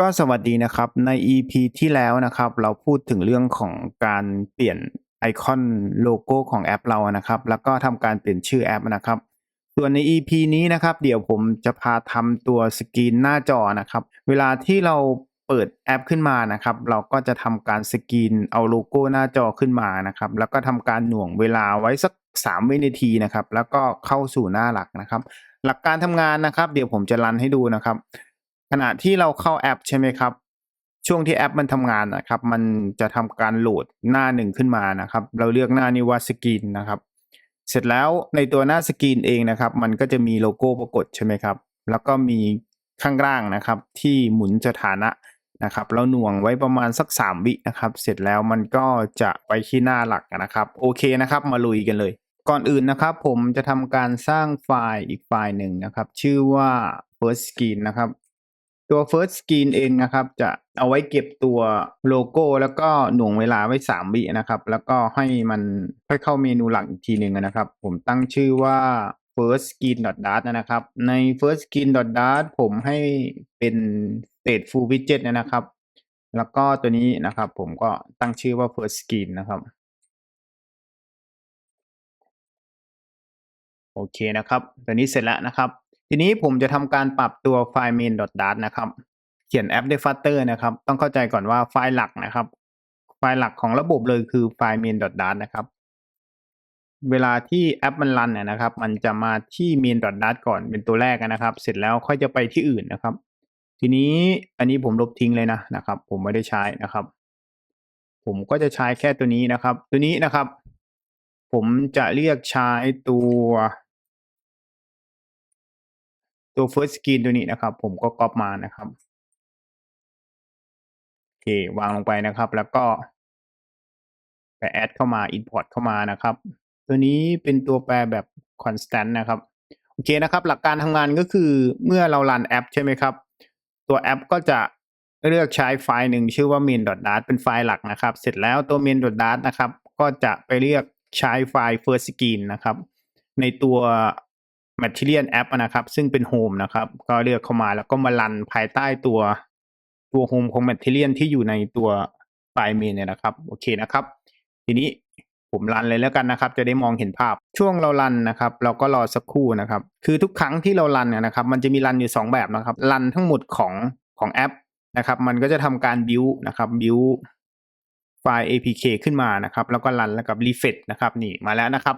ก็สวัสดีนะครับใน EP ที่แล้วนะครับ เราพูดถึงเรื่องของการเปลี่ยนไอคอนโลโก้ของแอปเรานะครับ แล้วก็ทำการเปลี่ยนชื่อแอปนะครับ ส่วนใน EP นี้นะครับ เดี๋ยวผมจะพาทำตัวสกรีนหน้าจอนะครับ เวลาที่เราเปิดแอปขึ้นมานะครับ เราก็จะทำการสกรีนเอาโลโก้หน้าจอขึ้นมานะครับ แล้วก็ทำการหน่วงเวลาไว้สัก3วินาทีนะครับ แล้วก็เข้าสู่หน้าหลักนะครับ หลักการทำงานนะครับ เดี๋ยวผมจะรันให้ดูนะครับ ขณะที่เราเข้าแอปใช่ไหมครับ ช่วงที่แอปมันทำงานนะครับ มันจะทำการโหลดหน้าหนึ่งขึ้นมานะครับ เราเลือกหน้านี้ว่าสกรีนนะครับ เสร็จแล้วในตัวหน้าสกรีนเองนะครับ มันก็จะมีโลโก้ปรากฏใช่ไหมครับ แล้วก็มีข้างล่างนะครับ ที่หมุนสถานะนะครับเราหน่วงไว้ประมาณสัก 3 วินะครับ เสร็จแล้วมันก็จะไปที่หน้าหลักนะครับ โอเคนะครับ มาลุยกันเลย ก่อนอื่นนะครับ ผมจะทำการสร้างไฟล์อีกไฟล์หนึ่งนะครับ ชื่อว่า first screen นะครับ ตัว first screen เองนะครับ จะเอาไว้เก็บตัวโลโก้แล้วก็หน่วงเวลาไว้ 3 วินะครับ แล้วก็ให้มันค่อยเข้าเมนูหลักอีกทีหนึ่งนะครับ ผมตั้งชื่อว่า first screen dart นะครับ ใน first screen dart ผมให้เป็น stateful widget นะครับ แล้วก็ตัวนี้นะครับ ผมก็ตั้งชื่อว่า first screen นะครับโอเคนะครับ ตัวนี้เสร็จแล้วนะครับ ทีนี้ผมจะทำการปรับตัวไฟล์ main.dart นะครับ เขียนแอปด้วย Flutter นะครับ ต้องเข้าใจก่อนว่าไฟล์หลักนะครับ ไฟล์หลักของระบบเลยคือไฟล์ main.dart นะครับ เวลาที่แอปมันรันเนี่ยนะครับ มันจะมาที่ main.dart ก่อนเป็นตัวแรกนะครับ เสร็จแล้วค่อยจะไปที่อื่นนะครับ ทีนี้อันนี้ผมลบทิ้งเลยนะนะครับ ผมไม่ได้ใช้นะครับ ผมก็จะใช้แค่ตัวนี้นะครับ ตัวนี้นะครับ ผมจะเรียกใช้ตัว ตัว first screen ตัวนี้นะครับ ผมก็ก๊อปมานะครับโอเควางลงไปนะครับ แล้วก็ไปแอดเข้ามา import เข้ามานะครับ ตัวนี้เป็นตัวแปรแบบ constant นะครับโอเคนะครับ หลักการทำงานก็คือเมื่อเรารันแอปใช่ไหมครับ ตัวแอปก็จะเลือกใช้ไฟล์หนึ่งชื่อว่า main.dart เป็นไฟล์หลักนะครับ เสร็จแล้วตัว main.dart นะครับ ก็จะไปเรียกใช้ไฟล์ first screen นะครับ ในตัว Material App นะครับ ซึ่งเป็น Home นะครับ ก็เลือกเข้ามาแล้วก็มารันภายใต้ตัวตัว Home ของ Material ที่อยู่ในตัวไฟล์ main เนี่ยนะครับ โอเคนะครับ ทีนี้ผมรันเลยแล้วกันนะครับ จะได้มองเห็นภาพช่วงเรารันนะครับ เราก็รอสักครู่นะครับ คือทุกครั้งที่เรารันเนี่ยนะครับ มันจะมีรันอยู่ 2 แบบนะครับรันทั้งหมดของของแอปนะครับ มันก็จะทำการ build นะครับ build ไฟล์ apk ขึ้นมานะครับ แล้วก็รันแล้วกับ refresh นะครับนี่มาแล้วนะครับ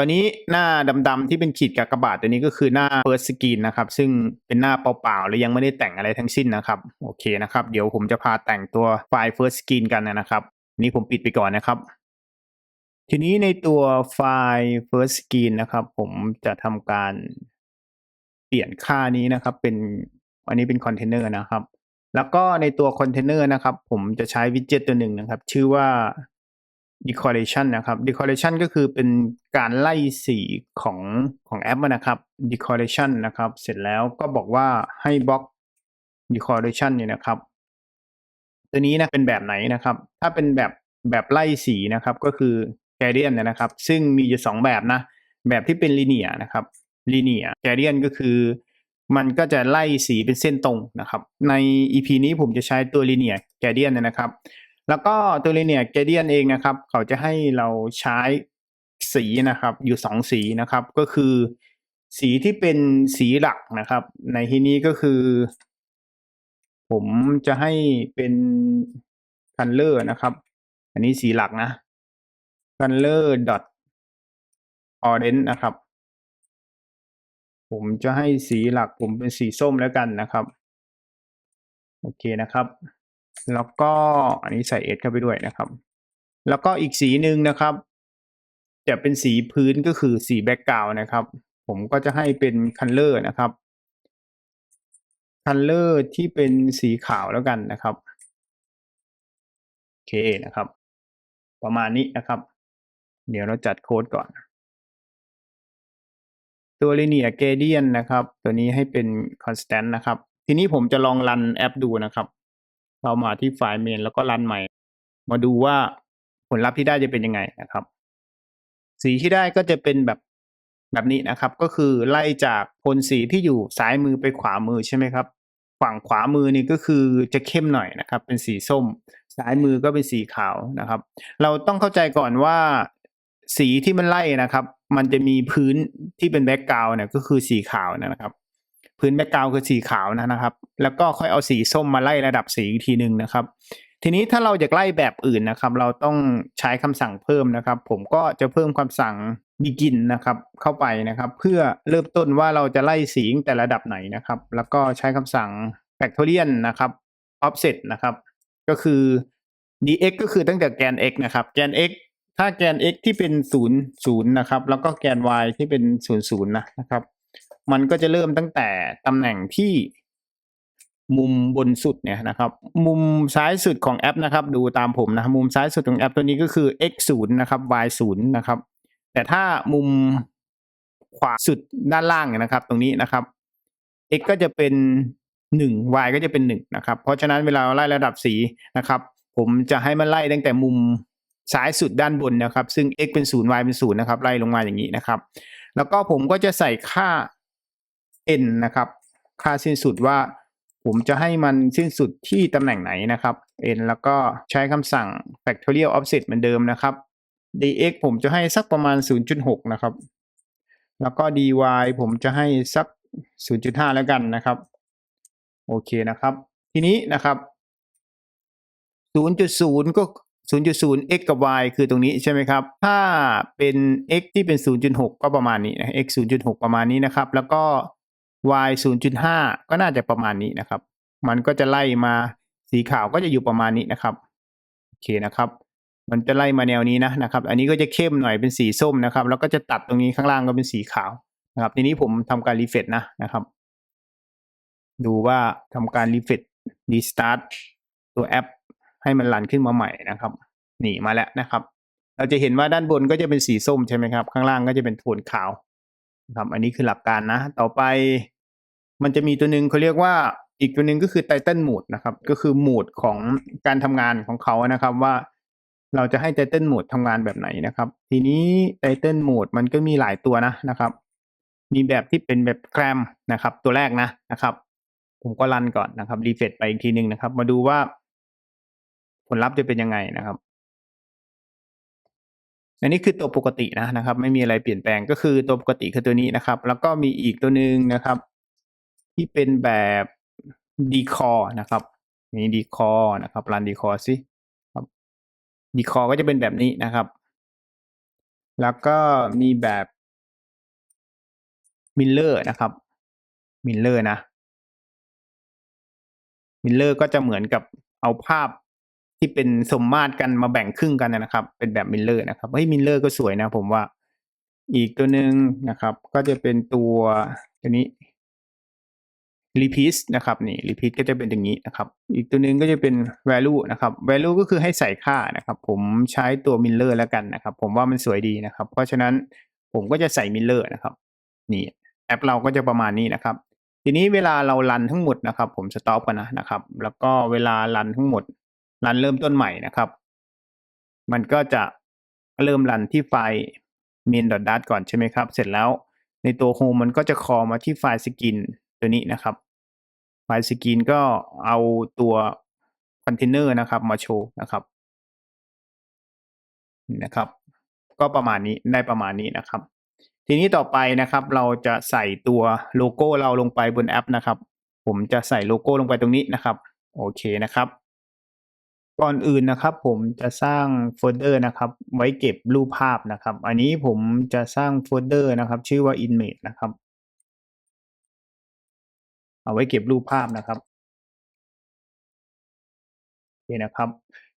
ตอนนี้หน้าดำๆที่เป็นขีดกากบาทตัวนี้ก็คือหน้า first screen นะครับ ซึ่งเป็นหน้าเปล่าๆและยังไม่ได้แต่งอะไรทั้งสิ้นนะครับโอเคนะครับ เดี๋ยวผมจะพาแต่งตัวไฟล์ first screen กันนะครับ นี่ผมปิดไปก่อนนะครับ ทีนี้ในตัวไฟล์ first screen นะครับ ผมจะทำการเปลี่ยนค่านี้นะครับ เป็นอันนี้เป็นคอนเทนเนอร์นะครับ แล้วก็ในตัวคอนเทนเนอร์นะครับ ผมจะใช้วิดเจ็ตตัวหนึ่งนะครับ ชื่อว่า decoration นะครับ decoration ก็คือเป็นการไล่สีของของแอปนะครับ decoration นะครับ เสร็จแล้วก็บอกว่าให้บล็อก decoration เนี่ยนะครับ ตัวนี้นะเป็นแบบไหนนะครับ ถ้าเป็นแบบแบบไล่สีนะครับ ก็คือ gradient นะครับ ซึ่งมีอยู่สองแบบนะ แบบที่เป็น linear นะครับ linear gradient ก็คือ มันก็จะไล่สีเป็นเส้นตรงนะครับ ใน EP นี้ผมจะใช้ตัว linear gradient นะครับ แล้วก็ตัว linear gradient เองนะครับ เขาจะให้เราใช้สีนะครับ อยู่สองสีนะครับ ก็คือสีที่เป็นสีหลักนะครับ ในที่นี้ก็คือ ผมจะให้เป็น color นะครับ อันนี้สีหลักนะ color dot orange นะครับ ผมจะให้สีหลักผมเป็นสีส้มแล้วกันนะครับ โอเคนะครับ แล้วก็อันนี้ใส่เอสเข้าไปด้วยนะครับ แล้วก็อีกสีหนึ่งนะครับ จะเป็นสีพื้นก็คือสีแบ็กกราวนะครับ ผมก็จะให้เป็น color นะครับ color ที่เป็นสีขาวแล้วกันนะครับโอเคนะครับ ประมาณนี้นะครับ เดี๋ยวเราจัดโค้ดก่อน ตัว linear gradient นะครับ ตัวนี้ให้เป็น constant นะครับ ทีนี้ผมจะลองรันแอปดูนะครับ เรามาที่ไฟล์ main แล้วก็รันใหม่ มาดูว่าผลลัพธ์ที่ได้จะเป็นยังไงนะครับ สีที่ได้ก็จะเป็นแบบแบบนี้นะครับ ก็คือไล่จากโทนสีที่อยู่ซ้ายมือไปขวามือใช่ไหมครับ ฝั่งขวามือนี่ก็คือจะเข้มหน่อยนะครับ เป็นสีส้ม ซ้ายมือก็เป็นสีขาวนะครับ เราต้องเข้าใจก่อนว่าสีที่มันไล่นะครับ มันจะมีพื้นที่เป็นแบ็กกราวน์เนี่ยก็คือสีขาวนะครับ พื้นแบ็กกราวคือสีขาวนะครับ แล้วก็ค่อยเอาสีส้มมาไล่ระดับสีอีกทีหนึ่งนะครับ ทีนี้ถ้าเราอยากไล่แบบอื่นนะครับ เราต้องใช้คำสั่งเพิ่มนะครับ ผมก็จะเพิ่มคำสั่ง begin นะครับ เข้าไปนะครับ เพื่อเริ่มต้นว่าเราจะไล่สีแต่ระดับไหนนะครับ แล้วก็ใช้คำสั่ง factorial นะครับ offset นะครับ ก็คือ dx ก็คือตั้งแต่แกน x นะครับ แกน x ถ้าแกน x ที่เป็นศูนะครับ แล้วก็แกน y ที่เป็นศูนย์ศูนย์นะครับ มันก็จะเริ่มตั้งแต่ตำแหน่งที่มุมบนสุดเนี่ยนะครับ มุมซ้ายสุดของแอปนะครับ ดูตามผมนะครับมุมซ้ายสุดของแอปตัวนี้ก็คือ x ศูนย์นะครับ y ศูนย์นะครับ แต่ถ้ามุมขวาสุดด้านล่างนะครับ ตรงนี้นะครับ x ก็จะเป็นหนึ่ง y ก็จะเป็นหนึ่งนะครับ เพราะฉะนั้นเวลาเราไล่ระดับสีนะครับ ผมจะให้มันไล่ตั้งแต่มุมซ้ายสุดด้านบนนะครับ ซึ่ง x เป็นศูนย์ y เป็นศูนย์นะครับ ไล่ลงมาอย่างนี้นะครับ แล้วก็ผมก็จะใส่ค่า n นะครับ ค่าสิ้นสุดว่าผมจะให้มันสิ้นสุดที่ตำแหน่งไหนนะครับ n แล้วก็ใช้คำสั่ง factorial offset เหมือนเดิมนะครับ dx ผมจะให้สักประมาณ 0.6 นะครับ แล้วก็ dy ผมจะให้สัก 0.5 แล้วกันนะครับ โอเคนะครับ ทีนี้นะครับ 0.0 ก็ 0.0 x กับ y คือตรงนี้ใช่ไหมครับ ถ้าเป็น x ที่เป็น 0.6 ก็ประมาณนี้นะ x 0.6 ประมาณนี้นะครับ แล้วก็ y 0.5 ก็น่าจะประมาณนี้นะครับ มันก็จะไล่มาสีขาวก็จะอยู่ประมาณนี้นะครับ โอเคนะครับ มันจะไล่มาแนวนี้นะนะครับ อันนี้ก็จะเข้มหน่อยเป็นสีส้มนะครับ แล้วก็จะตัดตรงนี้ข้างล่างก็เป็นสีขาวนะครับ ทีนี้ผมทำการรีเฟรชนะนะครับ ดูว่าทำการรีเฟรชรีสตาร์ทตัวแอป ให้มันรันขึ้นมาใหม่นะครับ นี่มาแล้วนะครับ เราจะเห็นว่าด้านบนก็จะเป็นสีส้มใช่ไหมครับ ข้างล่างก็จะเป็นโทนขาว ครับอันนี้คือหลักการนะ ต่อไป มันจะมีตัวหนึ่งเขาเรียกว่าอีกตัวหนึ่งก็คือ Title Mode นะครับ ก็คือโหมดของการทำงานของเขานะครับว่าเราจะให้ Title Mode ทำงานแบบไหนนะครับ ทีนี้ Title Mode มันก็มีหลายตัวนะนะครับ มีแบบที่เป็นแบบแกรมนะครับ ตัวแรกนะนะครับ ผมก็รันก่อนนะครับรีเฟรชไปอีกทีหนึ่งนะครับ มาดูว่าผลลัพธ์จะเป็นยังไงนะครับ อันนี้คือตัวปกตินะนะครับ ไม่มีอะไรเปลี่ยนแปลงก็คือตัวปกติคือตัวนี้นะครับ แล้วก็มีอีกตัวหนึ่งนะครับ ที่เป็นแบบดีคอนะครับนี่ดีคอนะครับรันดีคอสิครับดีคอก็จะเป็นแบบนี้นะครับ แล้วก็มีแบบมิลเลอร์นะครับมิลเลอร์นะมิลเลอร์ก็จะเหมือนกับเอาภาพ ที่เป็นสมมาตรกันมาแบ่งครึ่งกันนะครับ เป็นแบบมิลเลอร์นะครับเฮ้ยมิลเลอร์ก็สวยนะผมว่า อีกตัวหนึ่งนะครับ ก็จะเป็นตัวตัวนี้ repeat นะครับนี่ repeat ก็จะเป็นอย่างนี้นะครับ อีกตัวหนึ่งก็จะเป็น value นะครับ value ก็คือให้ใส่ค่านะครับ ผมใช้ตัว miller แล้วกันนะครับ ผมว่ามันสวยดีนะครับ เพราะฉะนั้นผมก็จะใส่ miller นะครับ นี่แอปเราก็จะประมาณนี้นะครับ ทีนี้เวลาเรารันทั้งหมดนะครับ ผมสต็อปกันนะนะครับ แล้วก็เวลารันทั้งหมด รันเริ่มต้นใหม่นะครับ มันก็จะเริ่มรันที่ไฟล์ main.dart ก่อนใช่ไหมครับ เสร็จแล้วในตัว home มันก็จะคอมาที่ไฟล์ skin ตัวนี้นะครับ ไฟล์ skin ก็เอาตัวคอนเทนเนอร์นะครับมาโชว์นะครับนี่นะครับ ก็ประมาณนี้ได้ประมาณนี้นะครับ ทีนี้ต่อไปนะครับ เราจะใส่ตัวโลโก้เราลงไปบนแอปนะครับ ผมจะใส่โลโก้ลงไปตรงนี้นะครับ โอเคนะครับ ก่อนอื่นนะครับผมจะสร้างโฟลเดอร์นะครับไว้เก็บรูปภาพนะครับ อันนี้ผมจะสร้างโฟลเดอร์นะครับ ชื่อว่า image นะครับ เอาไว้เก็บรูปภาพนะครับโอเคนะครับ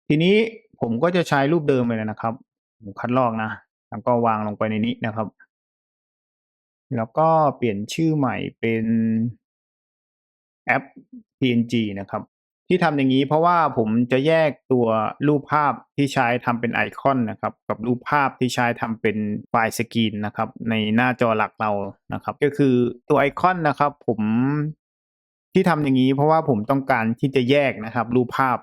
ทีนี้ผมก็จะใช้รูปเดิมเลยนะครับผมคัดลอกนะ แล้วก็วางลงไปในนี้นะครับ แล้วก็เปลี่ยนชื่อใหม่เป็นแอป png นะครับ ที่ทำอย่างนี้เพราะว่าผมจะแยกตัวรูปภาพที่ใช้ทำเป็นไอคอนนะครับกับรูปภาพที่ใช้ทำเป็นไฟล์สกรีนนะครับในหน้าจอหลักเรานะครับ ก็คือตัวไอคอนนะครับผมที่ทำอย่างนี้เพราะว่าผมต้องการที่จะแยกนะครับ รูปภาพ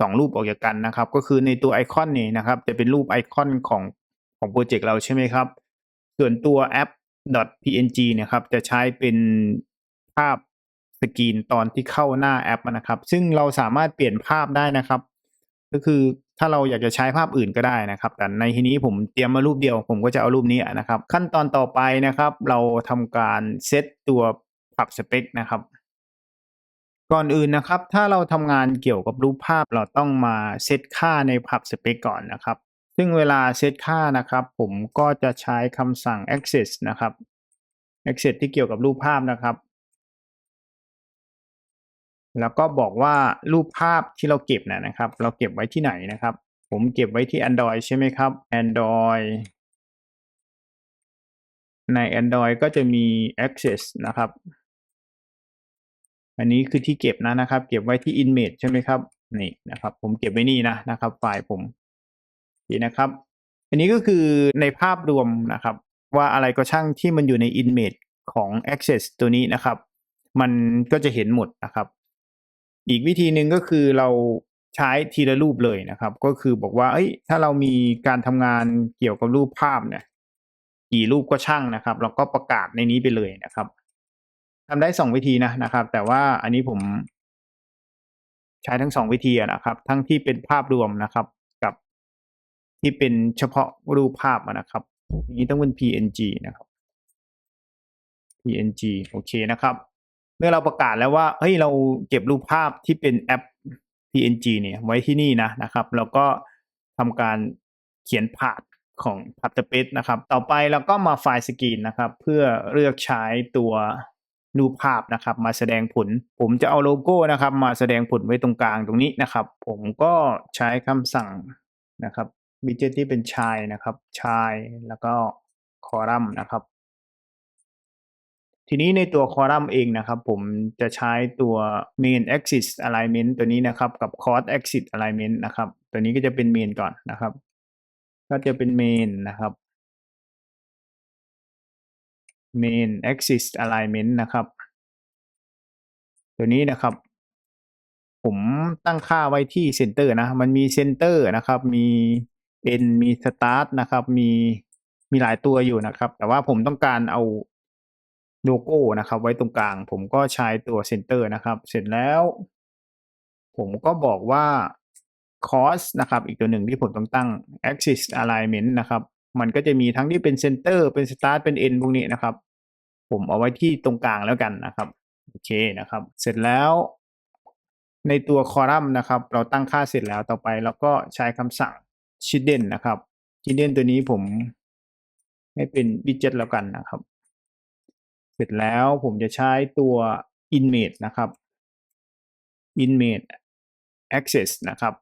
สองรูปออกจากกันนะครับ ก็คือในตัวไอคอนนี่นะครับ จะเป็นรูปไอคอนของของโปรเจกต์เราใช่ไหมครับ ส่วนตัวแอป .png นะครับ จะใช้เป็นภาพ สกรีนตอนที่เข้าหน้าแอปนะครับ ซึ่งเราสามารถเปลี่ยนภาพได้นะครับ ก็คือถ้าเราอยากจะใช้ภาพอื่นก็ได้นะครับ แต่ในที่นี้ผมเตรียมมารูปเดียว ผมก็จะเอารูปนี้นะครับ ขั้นตอนต่อไปนะครับ เราทำการเซตตัวปรับสเปคนะครับ ก่อนอื่นนะครับ ถ้าเราทำงานเกี่ยวกับรูปภาพเราต้องมาเซตค่าในผับสเปคก่อนนะครับ ซึ่งเวลาเซตค่านะครับ ผมก็จะใช้คำสั่ง access นะครับ access ที่เกี่ยวกับรูปภาพนะครับ แล้วก็บอกว่ารูปภาพที่เราเก็บนะนะครับ เราเก็บไว้ที่ไหนนะครับ ผมเก็บไว้ที่ Android ใช่ไหมครับ Android ใน Android ก็จะมี access นะครับ อันนี้คือที่เก็บนะนะครับ เก็บไว้ที่ image ใช่ไหมครับ นี่นะครับ ผมเก็บไว้นี่นะนะครับ ไฟล์ผมนี่นะครับ อันนี้ก็คือในภาพรวมนะครับ ว่าอะไรก็ช่างที่มันอยู่ใน image ของ access ตัวนี้นะครับ มันก็จะเห็นหมดนะครับ อีกวิธีหนึ่งก็คือเราใช้ทีละรูปเลยนะครับ ก็คือบอกว่า เอ้ย ถ้าเรามีการทำงานเกี่ยวกับรูปภาพเนี่ยกี่รูปก็ช่างนะครับเราก็ประกาศในนี้ไปเลยนะครับทำได้สองวิธีนะนะครับ แต่ว่าอันนี้ผมใช้ทั้งสองวิธีนะครับ ทั้งที่เป็นภาพรวมนะครับ กับที่เป็นเฉพาะรูปภาพนะครับนี้ต้องเป็น PNG นะครับ PNG โอเคนะครับ เมื่อเราประกาศแล้วว่าเฮ้ยเราเก็บรูปภาพที่เป็นแอป PNG เนี่ยไว้ที่นี่นะนะครับแล้วก็ทำการเขียนผ่านของพับเตอร์เปนะครับ ต่อไปเราก็มาไฟล์สกรีนนะครับ เพื่อเลือกใช้ตัวรูปภาพนะครับ มาแสดงผล ผมจะเอาโลโก้นะครับ มาแสดงผลไว้ตรงกลางตรงนี้นะครับ ผมก็ใช้คำสั่งนะครับวิดเจ็ตที่เป็นชายนะครับชายแล้วก็คอลัมน์นะครับ ทีนี้ในตัวคอลัมน์เองนะครับ ผมจะใช้ตัว main axis alignment ตัวนี้นะครับ กับ cross axis alignment นะครับ ตัวนี้ก็จะเป็น main ก่อนนะครับ ก็จะเป็น main นะครับ main axis alignment นะครับ ตัวนี้นะครับ ผมตั้งค่าไว้ที่ center นะ มันมี center นะครับ มี n มี start นะครับ มีมีหลายตัวอยู่นะครับ แต่ว่าผมต้องการเอา โลโก้นะครับ ไว้ตรงกลาง ผมก็ใช้ตัว center นะครับ เสร็จแล้ว ผมก็บอกว่า cos นะครับ อีกตัวหนึ่งที่ผมต้องตั้ง axis alignment นะครับ มันก็จะมีทั้งที่เป็น center เป็น start เป็น n พวกนี้นะครับ ผมเอาไว้ที่ตรงกลางแล้วกันนะครับโอเคนะครับ เสร็จแล้วในตัวคอลัมน์นะครับ เราตั้งค่าเสร็จแล้วต่อไปเราก็ใช้คำสั่ง hidden นะครับ hidden ตัวนี้ผมให้เป็น widget แล้วกันนะครับ เสร็จแล้วผมจะใช้ตัว image นะครับ image access นะครับ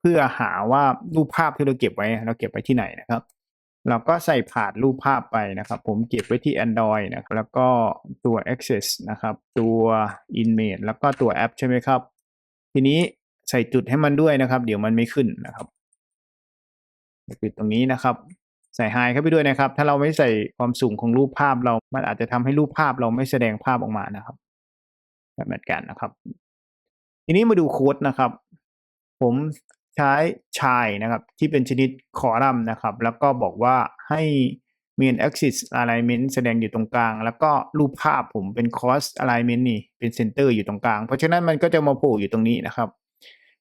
เพื่อหาว่ารูปภาพที่เราเก็บไว้เราเก็บไว้ที่ไหนนะครับ เราก็ใส่ผ่านรูปภาพไปนะครับ ผมเก็บไว้ที่ Android นะครับแล้วก็ตัว access นะครับ ตัว image แล้วก็ตัวแอปใช่ไหมครับ ทีนี้ใส่จุดให้มันด้วยนะครับ เดี๋ยวมันไม่ขึ้นนะครับปิดตรงนี้นะครับ ใส่ไฮเข้าไปด้วยนะครับ ถ้าเราไม่ใส่ความสูงของรูปภาพเรา มันอาจจะทำให้รูปภาพเราไม่แสดงภาพออกมานะครับแบบเหมือนกันนะครับ ทีนี้มาดูโค้ดนะครับ ผมใช้ชายนะครับ ที่เป็นชนิดคอลัมน์นะครับ แล้วก็บอกว่าให้ main axis alignment แสดงอยู่ตรงกลาง แล้วก็รูปภาพผมเป็น cross alignment นี่เป็น center อยู่ตรงกลาง เพราะฉะนั้นมันก็จะมาโผล่อยู่ตรงนี้นะครับ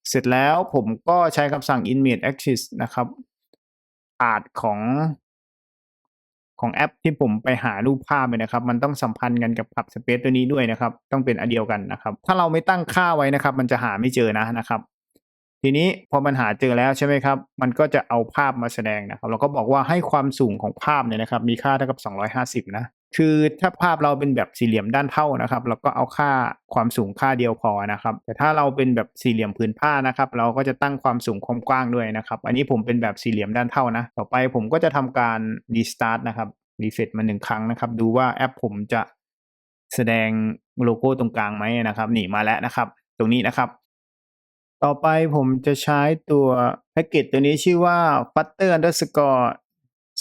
เสร็จแล้วผมก็ใช้คำสั่ง image axis นะครับ อาดของของแอปที่ผมไปหารูปภาพเลยนะครับ มันต้องสัมพันธ์กันกับพับสเปซตัวนี้ด้วยนะครับ ต้องเป็นอันเดียวกันนะครับ ถ้าเราไม่ตั้งค่าไว้นะครับ มันจะหาไม่เจอนะนะครับ ทีนี้พอมันหาเจอแล้วใช่ไหมครับ มันก็จะเอาภาพมาแสดงนะครับ เราก็บอกว่าให้ความสูงของภาพเนี่ยนะครับ มีค่าเท่ากับ 250 นะ คือถ้าภาพเราเป็นแบบสี่เหลี่ยมด้านเท่านะครับ เราก็เอาค่าความสูงค่าเดียวพอนะครับ แต่ถ้าเราเป็นแบบสี่เหลี่ยมผืนผ้านะครับ เราก็จะตั้งความสูงความกว้างด้วยนะครับ อันนี้ผมเป็นแบบสี่เหลี่ยมด้านเท่านะ ต่อไปผมก็จะทำการ restart นะครับ reset มาหนึ่งครั้งนะครับ ดูว่าแอปผมจะแสดงโลโก้ตรงกลางไหมนะครับนี่มาแล้วนะครับ ตรงนี้นะครับ ต่อไปผมจะใช้ตัวแพ็กเกจตัวนี้ชื่อว่า f u t t e r underscore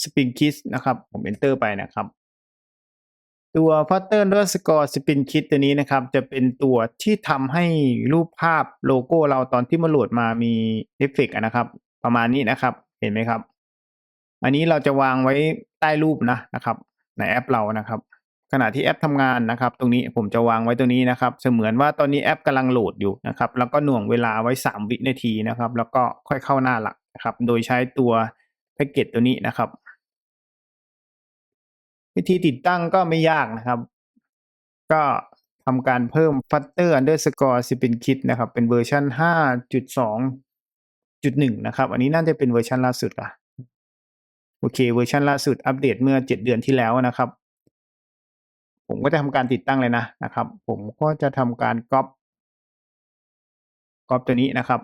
spring kiss นะครับ ผม enter ไปนะครับ ตัว flutter underscore spin kiss ตัวนี้นะครับ จะเป็นตัวที่ทำให้รูปภาพโลโก้เราตอนที่มาโหลดมามีเอฟเฟกต์นะครับ ประมาณนี้นะครับ เห็นไหมครับ อันนี้เราจะวางไว้ใต้รูปนะนะครับ ในแอปเรานะครับ ขณะที่แอปทำงานนะครับ ตรงนี้ผมจะวางไว้ตรงนี้นะครับ เสมือนว่าตอนนี้แอปกำลังโหลดอยู่นะครับ แล้วก็หน่วงเวลาไว้ 3 วินาทีนะครับ แล้วก็ค่อยเข้าหน้าหลักนะครับ โดยใช้ตัวแพ็กเกจตัวนี้นะครับ วิธีติดตั้งก็ไม่ยากนะครับ ก็ทำการเพิ่ม flutter underscore spin kit นะครับ เป็นเวอร์ชัน5.2.1 นะครับ อันนี้น่าจะเป็นเวอร์ชันล่าสุดอะโอเค เวอร์ชันล่าสุดอัปเดตเมื่อ 7 เดือนที่แล้วนะครับ ผมก็จะทำการติดตั้งเลยนะนะครับ ผมก็จะทำการก๊อปก๊อปตัวนี้นะครับ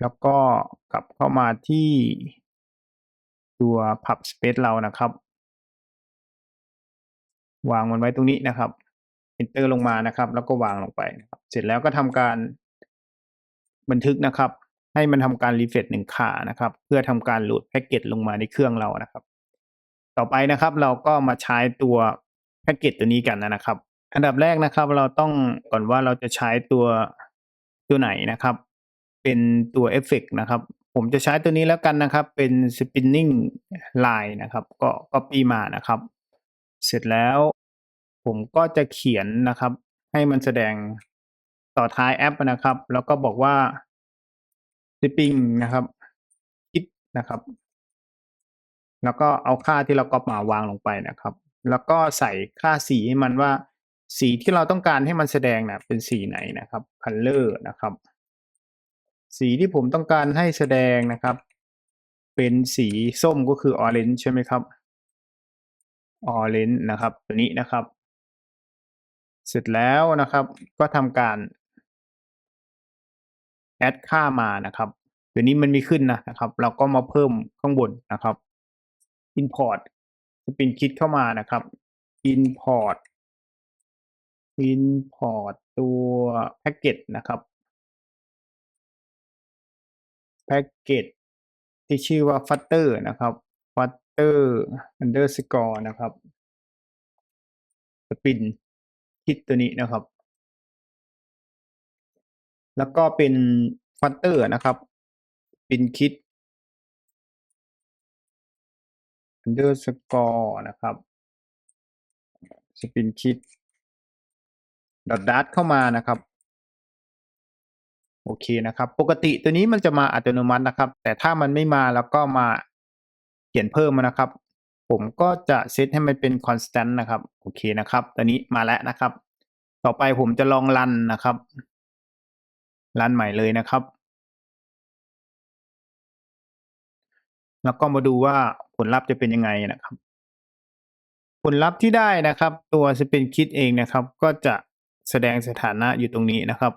แล้วก็กลับเข้ามาที่ ตัว pub space เรานะครับ วางมันไว้ตรงนี้นะครับ enter ลงมานะครับ แล้วก็วางลงไปนะครับเสร็จแล้วก็ทำการบันทึกนะครับ ให้มันทำการ refresh หนึ่งขานะครับ เพื่อทำการโหลดแพ็กเกจลงมาในเครื่องเรานะครับ ต่อไปนะครับ เราก็มาใช้ตัวแพ็กเกจตัวนี้กันนะครับ อันดับแรกนะครับ เราต้องก่อนว่าเราจะใช้ตัวตัวไหนนะครับ เป็นตัวเอฟเฟกนะครับ ผมจะใช้ตัวนี้แล้วกันนะครับ เป็น spinning line นะครับ ก็ copy มานะครับ เสร็จแล้วผมก็จะเขียนนะครับ ให้มันแสดงต่อท้ายแอปนะครับ แล้วก็บอกว่า spinning นะครับ kit นะครับ แล้วก็เอาค่าที่เราก๊อปมาวางลงไปนะครับ แล้วก็ใส่ค่าสีให้มันว่า สีที่เราต้องการให้มันแสดงนะเป็นสีไหนนะครับ color นะครับ สีที่ผมต้องการให้แสดงนะครับ เป็นสีส้มก็คือ orange ใช่ไหมครับ orange นะครับ ตัวนี้นะครับ เสร็จแล้วนะครับ ก็ทำการ add ค่ามานะครับตัวนี้มันมีขึ้นนะนะครับ เราก็มาเพิ่มข้างบนนะครับ import จะเป็นคิดเข้ามานะครับ import import ตัว package นะครับ แพ็กเกจที่ชื่อว่า Flutter นะครับ Flutter underscore นะครับสปินคิดตัวนี้นะครับ แล้วก็เป็น Flutter นะครับปินคิด underscore นะครับสปินคิดดอทดัตเข้ามานะครับ โอเคนะครับ ปกติตัวนี้มันจะมาอัตโนมัตินะครับ แต่ถ้ามันไม่มาแล้วก็มาเขียนเพิ่มนะครับ ผมก็จะเซตให้มันเป็น constant นะครับ โอเคนะครับตัวนี้มาแล้วนะครับ ต่อไปผมจะลองรันนะครับ รันใหม่เลยนะครับ แล้วก็มาดูว่าผลลัพธ์จะเป็นยังไงนะครับ ผลลัพธ์ที่ได้นะครับ ตัว Spin Kit เองนะครับ ก็จะแสดงสถานะอยู่ตรงนี้นะครับ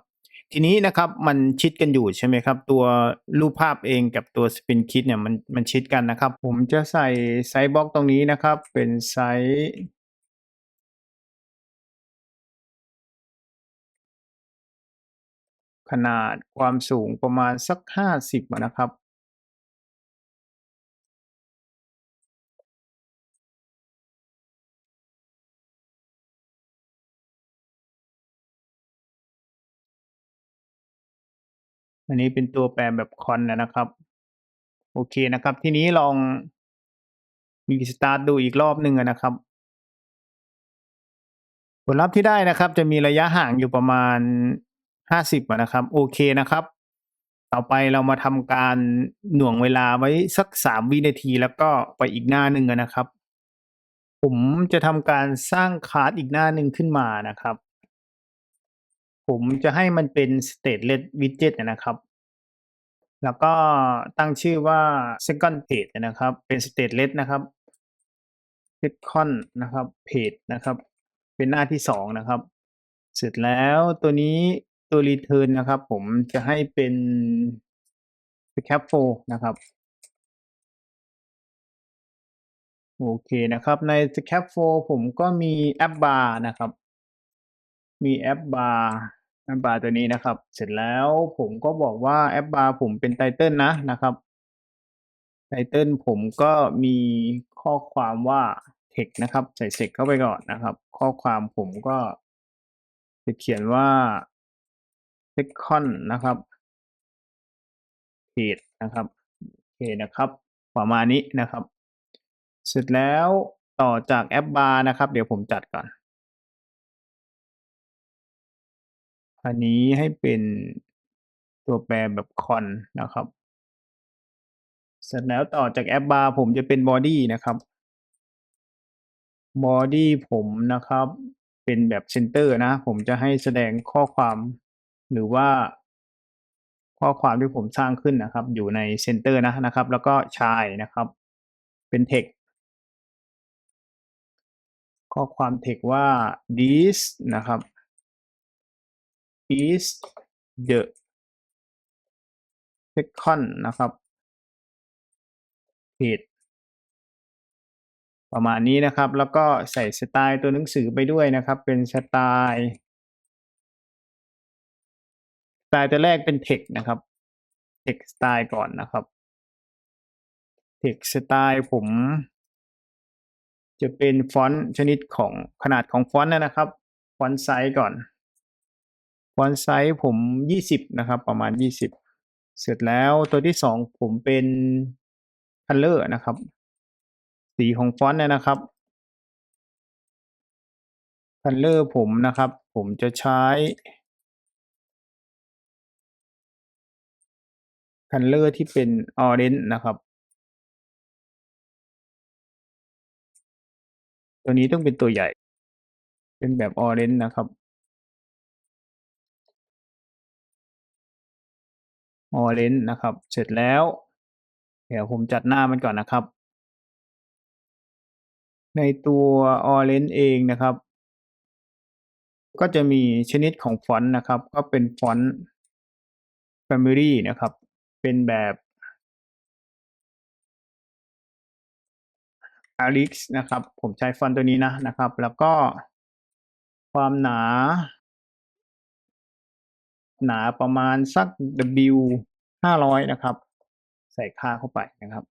ทีนี้นะครับมันชิดกันอยู่ใช่ไหมครับ ตัวรูปภาพเองกับตัวสปินคิดเนี่ยมันมันชิดกันนะครับ ผมจะใส่ไซส์บล็อกตรงนี้นะครับ เป็นไซส์ขนาดความสูงประมาณสักห้าสิบนะครับ อันนี้เป็นตัวแปลแบบคอนนะครับ โอเคนะครับ ทีนี้ลองมีสตาร์ทดูอีกรอบหนึ่งนะครับ ผลลัพธ์ที่ได้นะครับ จะมีระยะห่างอยู่ประมาณห้าสิบนะครับ โอเคนะครับ ต่อไปเรามาทำการหน่วงเวลาไว้สักสามวินาทีแล้วก็ไปอีกหน้าหนึ่งนะครับ ผมจะทำการสร้างคาร์ดอีกหน้าหนึ่งขึ้นมานะครับ ผมจะให้มันเป็น stateless widget นะครับ แล้วก็ตั้งชื่อว่า second page นะครับ เป็น stateless นะครับ second นะครับ page นะครับ เป็นหน้าที่สองนะครับ เสร็จแล้วตัวนี้ตัว return นะครับ ผมจะให้เป็น scaffold นะครับโอเคนะครับ ใน scaffold ผมก็มีแอปบาร์นะครับ มีแอปบาร์แอปบาร์ตัวนี้นะครับ เสร็จแล้วผมก็บอกว่าแอปบาร์ผมเป็นไตเติลนะนะครับไตเติลผมก็มีข้อความว่า text นะครับ ใส่เสกเข้าไปก่อนนะครับ ข้อความผมก็จะเขียนว่า s e c o n นะครับ page นะครับโอเคนะครับ ประมาณนี้นะครับ เสร็จแล้วต่อจากแอปบาร์นะครับ เดี๋ยวผมจัดก่อน อันนี้ให้เป็นตัวแปรแบบคอนนะครับ เสร็จแล้วต่อจากแอปบาร์ผมจะเป็นบอดี้นะครับบอดี้ผมนะครับ เป็นแบบเซนเตอร์นะ ผมจะให้แสดงข้อความหรือว่า ข้อความที่ผมสร้างขึ้นนะครับ อยู่ในเซนเตอร์นะนะครับ แล้วก็ชายนะครับ เป็นเทคข้อความเทคว่า this นะครับ is the second นะครับ page ประมาณนี้นะครับ แล้วก็ใส่สไตล์ตัวหนังสือไปด้วยนะครับ เป็นสไตล์สไตล์ตัวแรกเป็น text นะครับ text สไตล์ก่อนนะครับ text สไตล์ผม จะเป็นฟอนต์ชนิดของขนาดของฟอนต์นะครับ ฟอนต์ไซส์ก่อน ฟอนต์ไซส์ผมยี่สิบนะครับ ประมาณยี่สิบเสร็จแล้วตัวที่สองผมเป็น color นะครับ สีของฟอนต์เนี่ยนะครับ color ผมนะครับ ผมจะใช้ color ที่เป็น orange นะครับ ตัวนี้ต้องเป็นตัวใหญ่ เป็นแบบ orange นะครับ orange นะครับ เสร็จแล้ว เดี๋ยวผมจัดหน้ามันก่อนนะครับ ในตัว orange เองนะครับ ก็จะมีชนิดของฟอนต์นะครับ ก็เป็นฟอนต์ family นะครับ เป็นแบบ Arix นะครับ ผมใช้ฟอนต์ตัวนี้นะนะครับ แล้วก็ความหนา หนาประมาณสัก W ห้าร้อยนะครับ ใส่ค่าเข้าไปนะครับ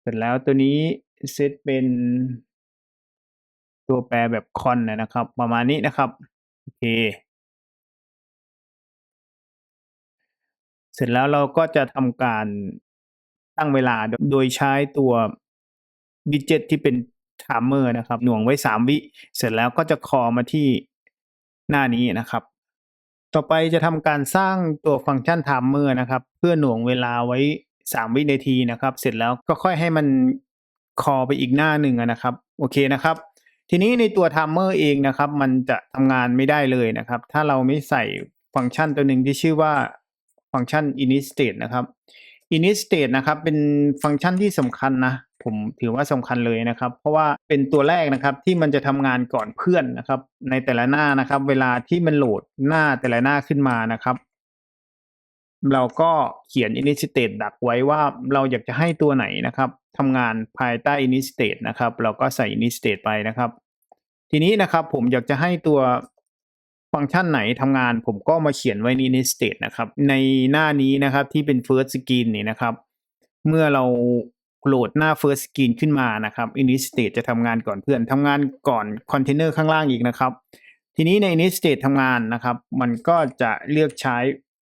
เสร็จแล้วตัวนี้เซตเป็นตัวแปรแบบคอนนะครับ ประมาณนี้นะครับ โอเค เสร็จแล้วเราก็จะทำการตั้งเวลาโดยใช้ตัววิดเจ็ตที่เป็นไทม์เมอร์นะครับ หน่วงไว้สามวิ เสร็จแล้วก็จะคอมาที่หน้านี้นะครับ ต่อไปจะทำการสร้างตัวฟังก์ชันไทม์เมอร์นะครับ เพื่อหน่วงเวลาไว้สามวินาทีนะครับ เสร็จแล้วก็ค่อยให้มันคอไปอีกหน้าหนึ่งนะครับ โอเคนะครับ ทีนี้ในตัวไทม์เมอร์เองนะครับ มันจะทำงานไม่ได้เลยนะครับ ถ้าเราไม่ใส่ฟังก์ชันตัวหนึ่งที่ชื่อว่าฟังก์ชัน init state นะครับ init state นะครับ เป็นฟังก์ชันที่สำคัญนะ ผมถือว่าสำคัญเลยนะครับ เพราะว่าเป็นตัวแรกนะครับที่มันจะทำงานก่อนเพื่อนนะครับ ในแต่ละหน้านะครับ เวลาที่มันโหลดหน้าแต่ละหน้าขึ้นมานะครับ เราก็เขียน init state ดักไว้ว่าเราอยากจะให้ตัวไหนนะครับทำงานภายใต้ init state นะครับ เราก็ใส่ init state ไปนะครับ ทีนี้นะครับผมอยากจะให้ตัวฟังก์ชันไหนทำงานผมก็มาเขียนไว้ใน init state นะครับ ในหน้านี้นะครับที่เป็น first screen นี่นะครับ เมื่อเรา โหลดหน้า first screen ขึ้นมานะครับ init state จะทำงานก่อนเพื่อนทำงานก่อนคอนเทนเนอร์ข้างล่างอีกนะครับ ทีนี้ใน init state ทำงานนะครับ มันก็จะเลือกใช้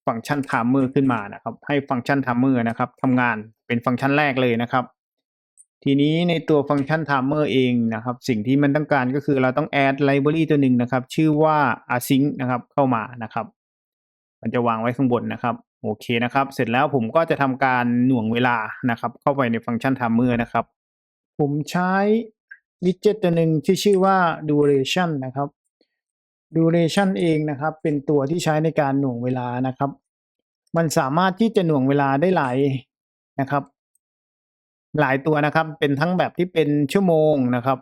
ฟังก์ชัน timer ขึ้นมานะครับ ให้ฟังก์ชัน timer นะครับทำงานเป็นฟังก์ชันแรกเลยนะครับ ทีนี้ในตัวฟังก์ชัน timer เองนะครับ สิ่งที่มันต้องการก็คือเราต้อง add library ตัวหนึ่งนะครับ ชื่อว่า async นะครับเข้ามานะครับ มันจะวางไว้ข้างบนนะครับ โอเคนะครับ เสร็จแล้วผมก็จะทำการหน่วงเวลานะครับ เข้าไปในฟังก์ชัน timer นะครับ ผมใช้วิดเจ็ตตัวหนึ่งที่ชื่อว่า duration นะครับ duration เองนะครับ เป็นตัวที่ใช้ในการหน่วงเวลานะครับ มันสามารถที่จะหน่วงเวลาได้หลายนะครับ หลายตัวนะครับ เป็นทั้งแบบที่เป็นชั่วโมงนะครับ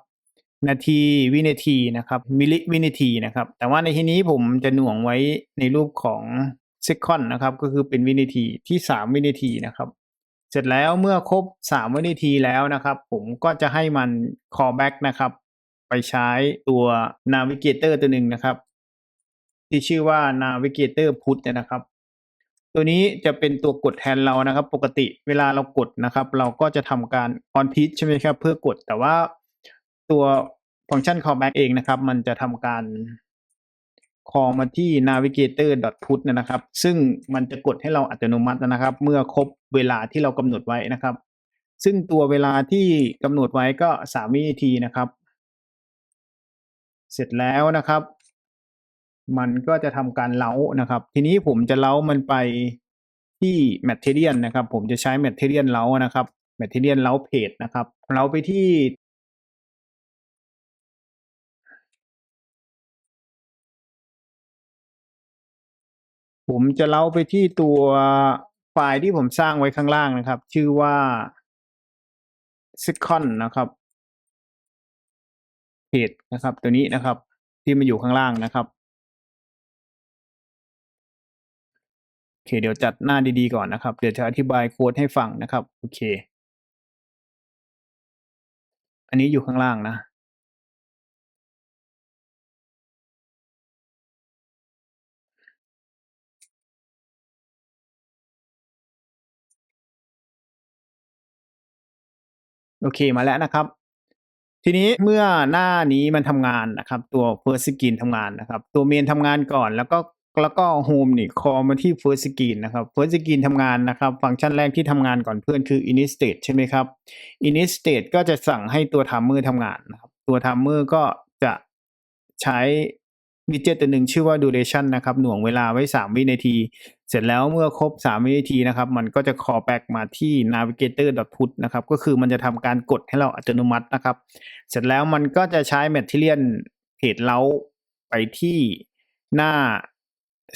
นาทีวินาทีนะครับมิลลิวินาทีนะครับ แต่ว่าในที่นี้ผมจะหน่วงไว้ในรูปของ second นะครับ ก็คือเป็นวินาทีที่สามวินาทีนะครับ เสร็จแล้วเมื่อครบสามวินาทีแล้วนะครับ ผมก็จะให้มัน call back นะครับ ไปใช้ตัว navigator ตัวหนึ่งนะครับ ที่ชื่อว่า navigator put เนี่ยนะครับ ตัวนี้จะเป็นตัวกดแทนเรานะครับ ปกติเวลาเรากดนะครับ เราก็จะทำการ on pit ใช่ไหมครับ เพื่อกดแต่ว่าตัวฟังก์ชัน callback เองนะครับ มันจะทำการ call มาที่ navigator put นะครับ ซึ่งมันจะกดให้เราอัตโนมัตินะครับ เมื่อครบเวลาที่เรากำหนดไว้นะครับ ซึ่งตัวเวลาที่กำหนดไว้ก็สามวินาทีนะครับ เสร็จแล้วนะครับ มันก็จะทำการเล้านะครับ ทีนี้ผมจะเล้ามันไปที่ Material นะครับ ผมจะใช้ Material เล้านะครับ Material เล้าเพจนะครับเล้าไปที่ ผมจะเล้าไปที่ตัวไฟล์ที่ผมสร้างไว้ข้างล่างนะครับ ชื่อว่า s i c o n นะครับเพจนะครับ ตัวนี้นะครับ ที่มันอยู่ข้างล่างนะครับโอเค เดี๋ยวจัดหน้าดีๆก่อนนะครับ เดี๋ยวจะอธิบายโค้ดให้ฟังนะครับ โอเค อันนี้อยู่ข้างล่างนะ โอเคมาแล้วนะครับ ทีนี้เมื่อหน้านี้มันทำงานนะครับ ตัว First Screen ทำงานนะครับ ตัวเมนทำงานก่อนแล้วก็แล้วก็ Home นี่ call มาที่ First Screen นะครับ First Screen ทำงานนะครับ ฟังก์ชันแรกที่ทำงานก่อนเพื่อนคือ init state ใช่ไหมครับ init state ก็จะสั่งให้ตัว timer ทำงานนะครับ ตัว timer ก็จะใช้วิดเจ็ตตัวหนึ่งชื่อว่า duration นะครับ หน่วงเวลาไว้ 3 วินาที เสร็จแล้วเมื่อครบ3วินาทีนะครับ มันก็จะ call back มาที่ navigator.put นะครับ ก็คือมันจะทำการกดให้เราอัตโนมัตินะครับ เสร็จแล้วมันก็จะใช้ material เพจเล้าไปที่หน้า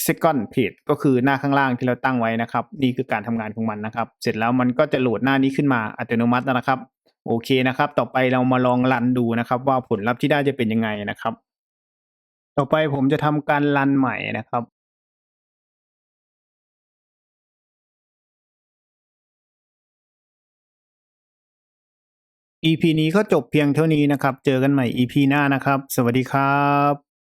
second page ก็คือหน้าข้างล่างที่เราตั้งไว้นะครับ นี่คือการทำงานของมันนะครับ เสร็จแล้วมันก็จะโหลดหน้านี้ขึ้นมาอัตโนมัตินะครับ โอเคนะครับ ต่อไปเรามาลองรันดูนะครับ ว่าผลลัพธ์ที่ได้จะเป็นยังไงนะครับ ต่อไปผมจะทำการรันใหม่นะครับ EP นี้ก็จบเพียงเท่านี้นะครับ เจอกันใหม่ EP หน้านะครับ สวัสดีครับ